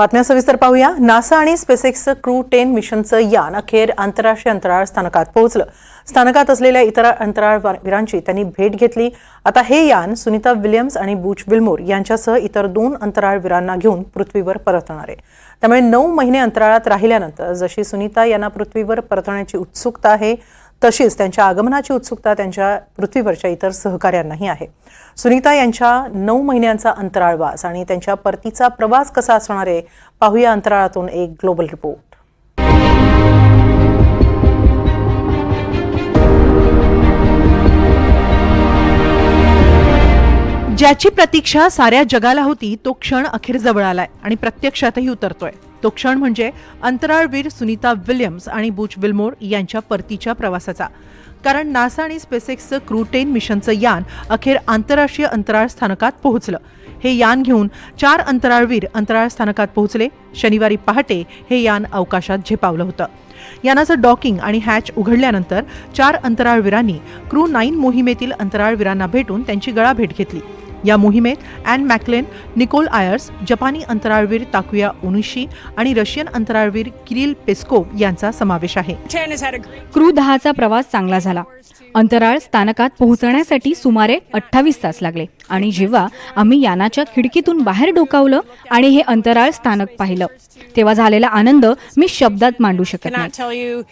बातम्या सविस्तर पाहूया. नासा आणि स्पेसएक्सचं क्रू टेन मिशनचं यान अखेर आंतरराष्ट्रीय अंतराळ स्थानकात पोहोचलं. स्थानकात असलेल्या इतर अंतराळवीरांची त्यांनी भेट घेतली. आता हे यान सुनीता विलियम्स आणि बूच विल्मोर यांच्यासह इतर दोन अंतराळवीरांना घेऊन पृथ्वीवर परतणार आहे. त्यामुळे नऊ महिने अंतराळात राहिल्यानंतर जशी सुनीता यांना पृथ्वीवर परतण्याची उत्सुकता आहे तशीच त्यांच्या आगमनाची उत्सुकता त्यांच्या पृथ्वीवरच्या इतर सहकाऱ्यांनाही आहे. सुनीता यांच्या नऊ महिन्यांचा अंतराळवास आणि त्यांच्या परतीचा प्रवास कसा असणार आहे पाहूया अंतराळातून एक ग्लोबल रिपोर्ट. ज्याची प्रतीक्षा साऱ्या जगाला होती तो क्षण अखेर जवळ आलाय आणि प्रत्यक्षातही उतरतोय. तो क्षण म्हणजे अंतराळवीर सुनीता विल्यम्स आणि बुच विल्मोर यांच्या परतीच्या प्रवासाचा. कारण नासा आणि स्पेसएक्सचं क्रूटेन मिशनचं यान अखेर आंतरराष्ट्रीय अंतराळ स्थानकात पोहोचलं. हे यान घेऊन चार अंतराळवीर अंतराळ स्थानकात पोहोचले. शनिवारी पहाटे हे यान अवकाशात झेपावलं होतं. यानाचं डॉकिंग आणि हॅच उघडल्यानंतर चार अंतराळवीरांनी क्रू नाईन मोहिमेतील अंतराळवीरांना भेटून त्यांची गळाभेट घेतली. या मोहिमेत अॅन मॅकलेन निकोल आयर्स जपानी अंतराळवीर ताकुया ओनिशी आणि रशियन अंतराळवीर किरिल पेस्कोव यांचा समावेश आहे. 10 has had a great crew दहाचा प्रवास चांगला झाला. अंतराळ स्थानकात पोहोचण्यासाठी सुमारे अठ्ठावीस तास लागले आणि जेव्हा आम्ही यानाच्या खिडकीतून बाहेर डोकावलं आणि हे अंतराळ स्थानक पाहिलं तेव्हा झालेला आनंद मी शब्दात मांडू शकत नाही.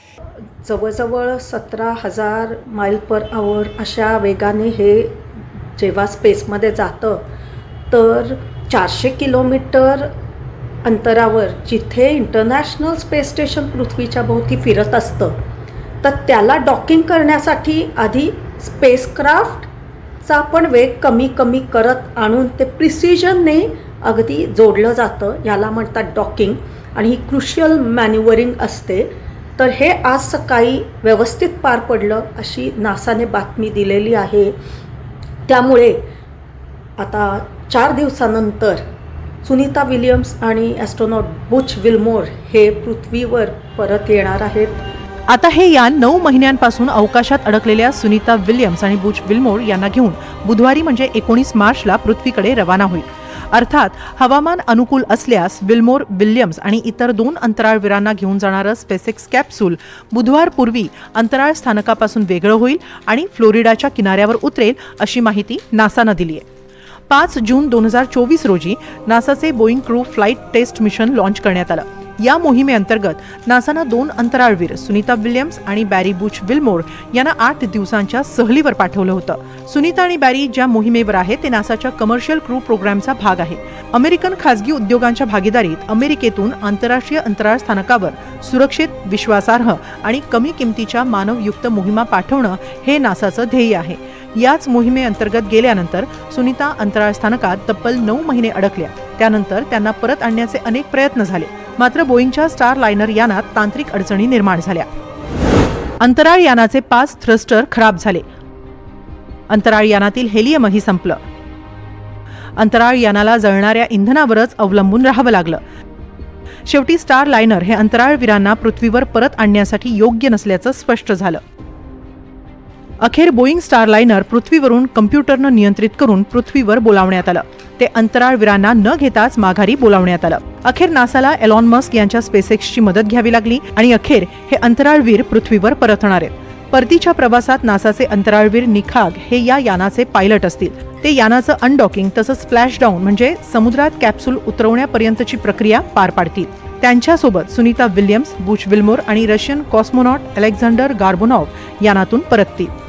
जवळजवळ सतरा हजार माईल पर आवर अशा वेगाने हे जेव्हा स्पेसमध्ये जातं तर चारशे किलोमीटर अंतरावर जिथे इंटरनॅशनल स्पेस स्टेशन पृथ्वीच्या भोवती फिरत असतं तर त्याला डॉकिंग करण्यासाठी आधी स्पेसक्राफ्टचा पण वेग कमी कमी करत आणून ते प्रिसिजनने अगदी जोडलं जातं याला म्हणतात डॉकिंग. आणि ही क्रुशियल मॅन्युवरिंग असते. तर हे आज सकाळी व्यवस्थित पार पडलं अशी नासाने बातमी दिलेली आहे. त्यामुळे आता चार दिवसानंतर सुनीता विलियम्स आणि ॲस्ट्रॉनॉट बुच विल्मोर हे पृथ्वीवर परत येणार आहेत. आता हे यान नऊ महिन्यांपासून अवकाशात अडकलेल्या सुनीता विल्यम्स आणि बुच विल्मोर यांना घेऊन बुधवारी म्हणजे एकोणीस मार्चला पृथ्वीकडे रवाना होईल. अर्थात हवामान अनुकूल असल्यास विल्मोर विल्यम्स आणि इतर दोन अंतराळवीरांना घेऊन जाणारं स्पेसेक्स कॅप्सूल बुधवारपूर्वी अंतराळ स्थानकापासून वेगळं होईल आणि फ्लोरिडाच्या किनाऱ्यावर उतरेल अशी माहिती नासानं दिली आहे. पाच जून दोन हजार चोवीस रोजी नासाचे Boeing crew flight test mission launch करण्यात आलं. या मोहिमेअंतर्गत नासानं दोन अंतराळवीर सुनीता विल्यम्स आणि बॅरी बुच विल्मोर यांना आठ दिवसांच्या सहलीवर पाठवलं होतं. सुनीता आणि बॅरी ज्या मोहिमेवर आहे ते नासाच्या कमर्शियल क्रू प्रोग्रामचा भाग आहे. अमेरिकन खासगी उद्योगांच्या भागीदारीत अमेरिकेतून आंतरराष्ट्रीय अंतराळ स्थानकावर सुरक्षित विश्वासार्ह आणि कमी किमतीच्या मानवयुक्त मोहिमा पाठवणं हे नासाचं ध्येय आहे. याच मोहिमेअंतर्गत गेल्यानंतर सुनीता अंतराळ स्थानकात तब्बल नऊ महिने अडकल्या. त्यानंतर त्यांना परत आणण्याचे अनेक प्रयत्न झाले. मात्र बोईंगच्या स्टार लायनर यानात तांत्रिक अडचणी निर्माण झाल्या. अंतराळ यानाचे पाच थ्रस्टर खराब झाले. अंतराळ यानातील हेलियमही संपलं. अंतराळ यानाला जळणाऱ्या इंधनावरच अवलंबून राहावं लागलं. शेवटी स्टार लायनर हे अंतराळवीरांना पृथ्वीवर परत आणण्यासाठी योग्य नसल्याचं स्पष्ट झालं. अखेर बोईंग स्टारलायनर पृथ्वीवरून कम्प्युटरनं नियंत्रित करून पृथ्वीवर बोलावण्यात आलं. ते अंतराळवीरांना न घेताच माघारी बोलावण्यात आलं. अखेर नासाला एलॉन मस्क यांच्या स्पेसएक्सची मदत घ्यावी लागली आणि अखेर हे अंतराळवीर पृथ्वीवर परतणार आहेत. परतीच्या प्रवासात नासाचे अंतराळवीर निखाग हे या यानाचे पायलट असतील. ते यानाचं अनडॉकिंग तसंच स्प्लॅश डाऊन म्हणजे समुद्रात कॅप्सूल उतरवण्यापर्यंतची प्रक्रिया पार पाडतील. त्यांच्यासोबत सुनीता विल्यम्स बुच विल्मोर आणि रशियन कॉस्मोनॉट अलेक्झांडर गार्बोनॉव यानातून परततील.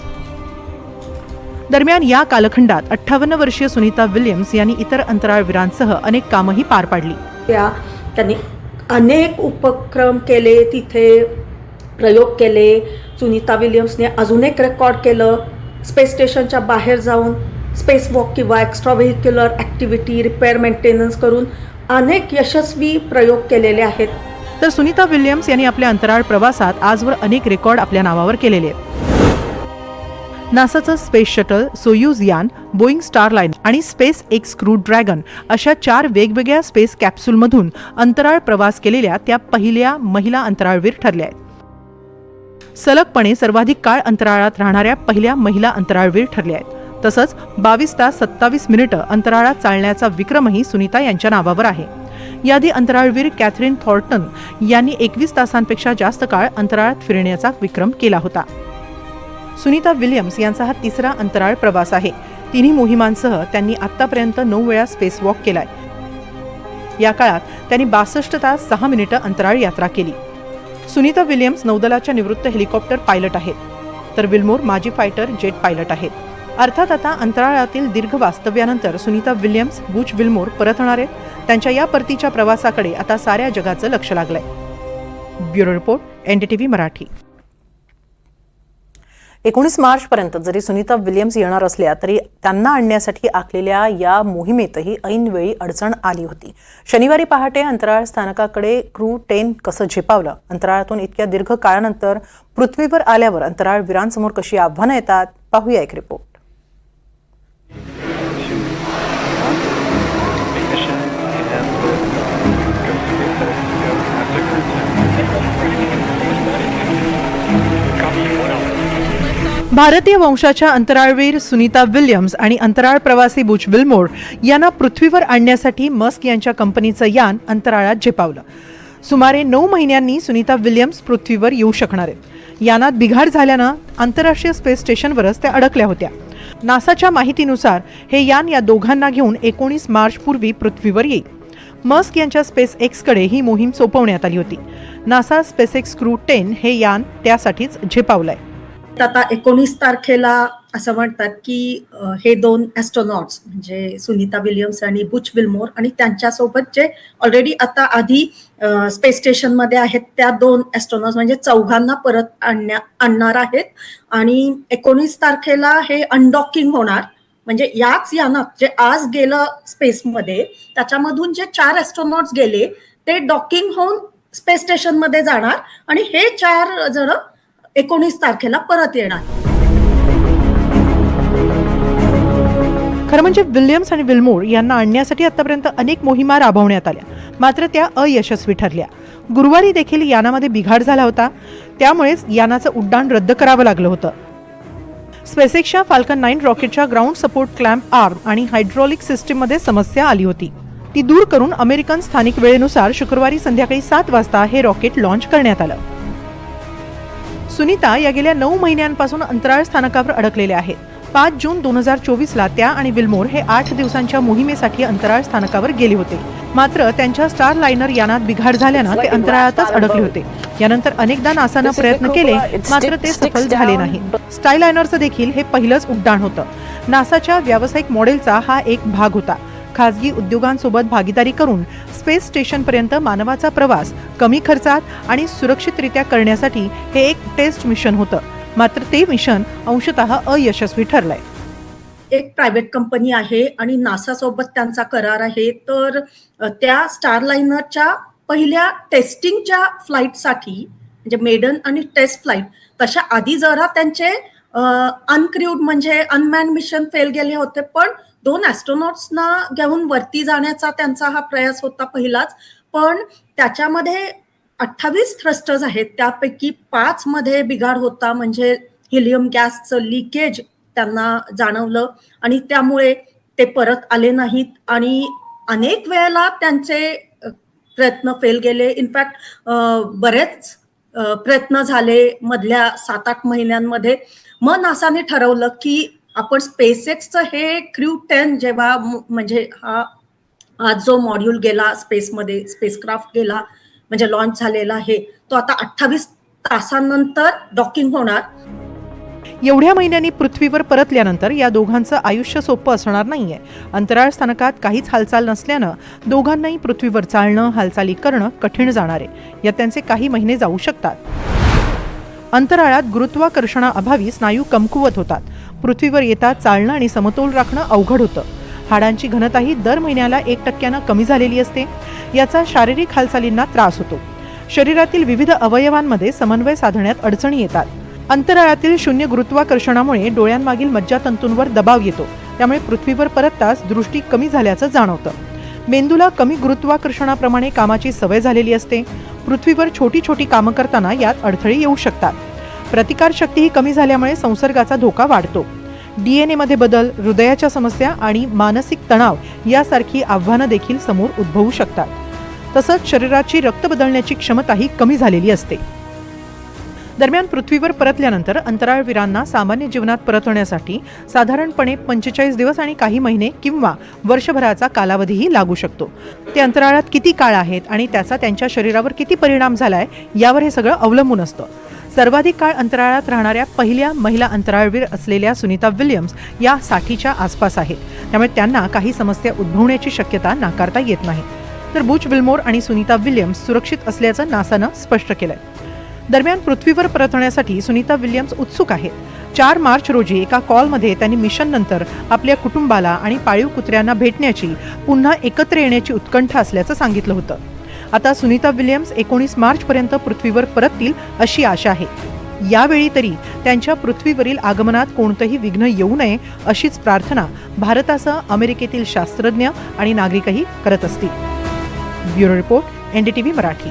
दरम्यान या कालखंडात अठ्ठावन्न वर्षीय सुनीता विल्यम्स यांनी इतर अंतराळवीरांसह अनेक कामंही पार पाडली. त्या त्यांनी अनेक उपक्रम केले तिथे प्रयोग केले. सुनीता विलियम्सने अजून एक रेकॉर्ड केलं. स्पेस स्टेशनच्या बाहेर जाऊन स्पेस वॉक किंवा extra vehicular activity repair maintenance करून अनेक यशस्वी प्रयोग केलेले आहेत. तर सुनीता विल्यम्स यांनी आपल्या अंतराळ प्रवासात आजवर अनेक रेकॉर्ड आपल्या नावावर केलेले आहेत. नासाचं स्पेस शटल सोयूज यान बोईंग स्टारलाईन आणि स्पेस एक्स क्रू ड्रॅगन अशा चार वेगवेगळ्या स्पेस कॅप्सूलमधून अंतराळ प्रवास केलेल्या त्या पहिल्या महिला अंतराळवीर ठरल्या आहेत. सलगपणे सर्वाधिक काळ अंतराळात राहणाऱ्या पहिल्या महिला अंतराळवीर ठरल्या आहेत. तसंच बावीस तास सत्तावीस मिनिटं अंतराळात चालण्याचा विक्रमही सुनीता यांच्या नावावर आहे. याआधी अंतराळवीर कॅथरीन थॉर्टन यांनी एकवीस तासांपेक्षा जास्त काळ अंतराळात फिरण्याचा विक्रम केला होता. सुनीता विल्यम्स यांचा हा तिसरा अंतराळ प्रवास आहे. तिन्ही मोहिमांसह त्यांनी आतापर्यंत नऊ वेळा स्पेस वॉक केलाय. या काळात त्यांनी बासष्ट तास सहा मिनिटं अंतराळ यात्रा केली. सुनीता विल्यम्स नौदलाच्या निवृत्त हेलिकॉप्टर पायलट आहेत. तर विल्मोर माजी फायटर जेट पायलट आहेत. अर्थात आता अंतराळातील दीर्घ वास्तव्यानंतर सुनीता विल्यम्स बुच विल्मोर परतणार आहेत. त्यांच्या या परतीच्या प्रवासाकडे आता साऱ्या जगाचं लक्ष लागलंय. Bureau report NDTV Marathi. एकोणीस मार्चपर्यंत जरी सुनीता विल्यम्स येणार असल्या तरी त्यांना आणण्यासाठी आखलेल्या या मोहिमेतही ऐनवेळी अडचण आली होती. शनिवारी पहाटे अंतराळ स्थानकाकडे क्रू टेन कसं झेपावलं? अंतराळातून इतक्या दीर्घ काळानंतर पृथ्वीवर आल्यावर अंतराळवीरांसमोर कशी आव्हानं येतात? पाहूया एक रिपोर्ट भारतीय वंशाच्या अंतराळवीर सुनीता विल्यम्स आणि अंतराळ प्रवासी बुच विल्मोर यांना पृथ्वीवर आणण्यासाठी मस्क यांच्या कंपनीचं यान अंतराळात झेपावलं. सुमारे नऊ महिन्यांनी सुनीता विल्यम्स पृथ्वीवर येऊ शकणार आहेत. यानात बिघाड झाल्यानं आंतरराष्ट्रीय स्पेस स्टेशनवरच त्या अडकल्या होत्या. नासाच्या माहितीनुसार हे यान या दोघांना घेऊन एकोणीस मार्च पूर्वी पृथ्वीवर येईल. मस्क यांच्या स्पेस एक्सकडे ही मोहीम सोपवण्यात आली होती. NASA SpaceX crew ten हे यान त्यासाठीच झेपावलं आहे तर आता एकोणीस तारखेला असं म्हणतात की हे दोन ॲस्ट्रॉनॉट्स म्हणजे सुनीता विलियम्स आणि बुच विल्मोर आणि त्यांच्यासोबत जे ऑलरेडी आता आधी स्पेस स्टेशनमध्ये आहेत त्या दोन ॲस्ट्रॉनॉट्स म्हणजे चौघांना परत आणण्या आणणार आहेत. आणि एकोणीस तारखेला हे अनडॉकिंग होणार. म्हणजे याच यानात जे आज गेलं स्पेसमध्ये त्याच्यामधून जे चार ॲस्ट्रॉनॉट्स गेले ते डॉकिंग होऊन स्पेस स्टेशनमध्ये जाणार. आणि हे चार जण एकोणीस तारखेला परत येणार. खरं म्हणजे विल्यम्स आणि विल्मोर यांना आणण्यासाठी आतापर्यंत अनेक मोहिमा राबवण्यात आल्या. मात्र त्या अयशस्वी ठरल्या. गुरुवारी देखील यानामध्ये बिघाड झाला होता. त्यामुळेच यानाचं उड्डाण रद्द करावं लागलं होतं. स्पेसेक्सच्या फाल्कन नाईन रॉकेटच्या ग्राउंड सपोर्ट क्लॅम्प आर्म आणि हायड्रॉलिक सिस्टीममध्ये समस्या आली होती. ती दूर करून अमेरिकन स्थानिक वेळेनुसार शुक्रवारी संध्याकाळी सात वाजता हे रॉकेट लॉन्च करण्यात आलं. सुनीता या गेल्या नऊ महिन्यांपासून अंतराळ स्थानकावर अडकलेल्या आहेत. पाच जून दोन हजार चोवीसला त्या आणि विल्मोर हे आठ दिवसांच्या मोहिमेसाठी अंतराळ स्थानकावर गेले होते. मात्र त्यांच्या स्टार लायनर यानात बिघाड झाल्यानं ते अंतराळातच अडकले होते. यानंतर अनेकदा नासानं प्रयत्न केले मात्र ते सफल झाले नाही स्टाय लायनरचं देखील हे पहिलंच उड्डाण होतं. नासाच्या व्यावसायिक मॉडेलचा हा एक भाग होता. खासगी उद्योगांसोबत भागीदारी करून स्पेस स्टेशनपर्यंत मानवाचा प्रवास कमी खर्चात आणि सुरक्षितरित्या करण्यासाठी हे एक टेस्ट मिशन होतं. मात्र ते मिशन अंशतः अयशस्वी ठरलंय. एक प्रायव्हेट कंपनी आहे आणि नासा सोबत त्यांचा करार आहे तर त्या स्टारलाइनरच्या पहिल्या टेस्टिंगच्या फ्लाईटसाठी म्हणजे मेडन आणि टेस्ट फ्लाईट तशा आधी जरा त्यांचे अनक्र्यूड म्हणजे अनमॅन मिशन फेल गेले होते पण दोन ऍस्ट्रॉनॉट्सना घेऊन वरती जाण्याचा त्यांचा हा प्रयास होता पहिलाच. पण त्याच्यामध्ये अठ्ठावीस थ्रस्टर्स आहेत. त्यापैकी पाच मध्ये बिघाड होता. म्हणजे हिलियम गॅसचं लिकेज त्यांना जाणवलं. आणि त्यामुळे ते परत आले नाहीत. आणि अनेक वेळेला त्यांचे प्रयत्न फेल गेले. इनफॅक्ट बरेच प्रयत्न झाले मधल्या सात आठ महिन्यांमध्ये. मग नासाने ठरवलं की आपण स्पेसएक्सचं हे क्र्यू टेन जेव्हा म्हणजे हा आज जो मॉड्यूल गेला स्पेसमध्ये स्पेसक्राफ्ट गेला म्हणजे लॉन्च झालेला आहे तो आता अठ्ठावीस तासांनंतर डॉकिंग होणार. एवढ्या महिन्यांनी पृथ्वीवर परतल्यानंतर या दोघांचं आयुष्य सोपं असणार नाहीये. अंतराळ स्थानकात काहीच हालचाल नसल्यानं दोघांनाही पृथ्वीवर चालणं हालचाली करणं कठीण जाणार आहे. यात त्यांचे काही महिने जाऊ शकतात. अंतराळात गुरुत्वाकर्षणाअभावी स्नायू कमकुवत होतात. पृथ्वीवर येता चालणं आणि समतोल राखणं अवघड होतं. हाडांची घनताही दर महिन्याला एक टक्क्यानं कमी झालेली असते. याचा शारीरिक हालचालींना त्रास होतो. शरीरातील विविध अवयवांमध्ये समन्वय साधण्यात अडचणी येतात. अंतराळातील शून्य गुरुत्वाकर्षणामुळे डोळ्यांमागील मज्जातंतूंवर दबाव येतो. त्यामुळे पृथ्वीवर परतताच दृष्टी कमी झाल्याचं जाणवतं. मेंदूला कमी गुरुत्वाकर्षणाप्रमाणे कामाची सवय झालेली असते. पृथ्वीवर छोटी छोटी कामं करताना यात अडथळे येऊ शकतात. प्रतिकारशक्तीही कमी झाल्यामुळे संसर्गाचा धोका वाढतो. डीएनएमध्ये बदल हृदयाच्या समस्या आणि मानसिक तणाव यासारखी आव्हानं देखील समोर उद्भवू शकतात. तसंच शरीराची रक्त बदलण्याची क्षमताही कमी झालेली असते. दरम्यान पृथ्वीवर परतल्यानंतर अंतराळवीरांना सामान्य जीवनात परतवण्यासाठी साधारणपणे पंचेचाळीस दिवस आणि काही महिने किंवा वर्षभराचा कालावधीही लागू शकतो. ते अंतराळात किती काळ आहेत आणि त्याचा त्यांच्या शरीरावर किती परिणाम झालाय यावर हे सगळं अवलंबून असतं. सर्वाधिक काळ अंतराळात राहणाऱ्या पहिल्या महिला अंतराळवीर असलेल्या सुनीता विल्यम्स या साठीच्या आसपास आहेत. त्यामुळे त्यांना काही समस्या उद्भवण्याची शक्यता नाकारता येत नाही. तर बुच विल्मोर आणि सुनीता विल्यम्स सुरक्षित असल्याचं नासानं स्पष्ट केलंय. दरम्यान पृथ्वीवर परतण्यासाठी सुनीता विल्यम्स उत्सुक आहेत. चार मार्च रोजी एका कॉलमध्ये त्यांनी मिशननंतर आपल्या कुटुंबाला आणि पाळीव कुत्र्यांना भेटण्याची पुन्हा एकत्र येण्याची उत्कंठा असल्याचं सांगितलं होतं. आता सुनीता विल्यम्स एकोणीस मार्चपर्यंत पृथ्वीवर परततील अशी आशा आहे. यावेळी तरी त्यांच्या पृथ्वीवरील आगमनात कोणतंही विघ्न येऊ नये अशीच प्रार्थना भारतासह अमेरिकेतील शास्त्रज्ञ आणि नागरिकही करत असतील. Bureau report NDTV Marathi.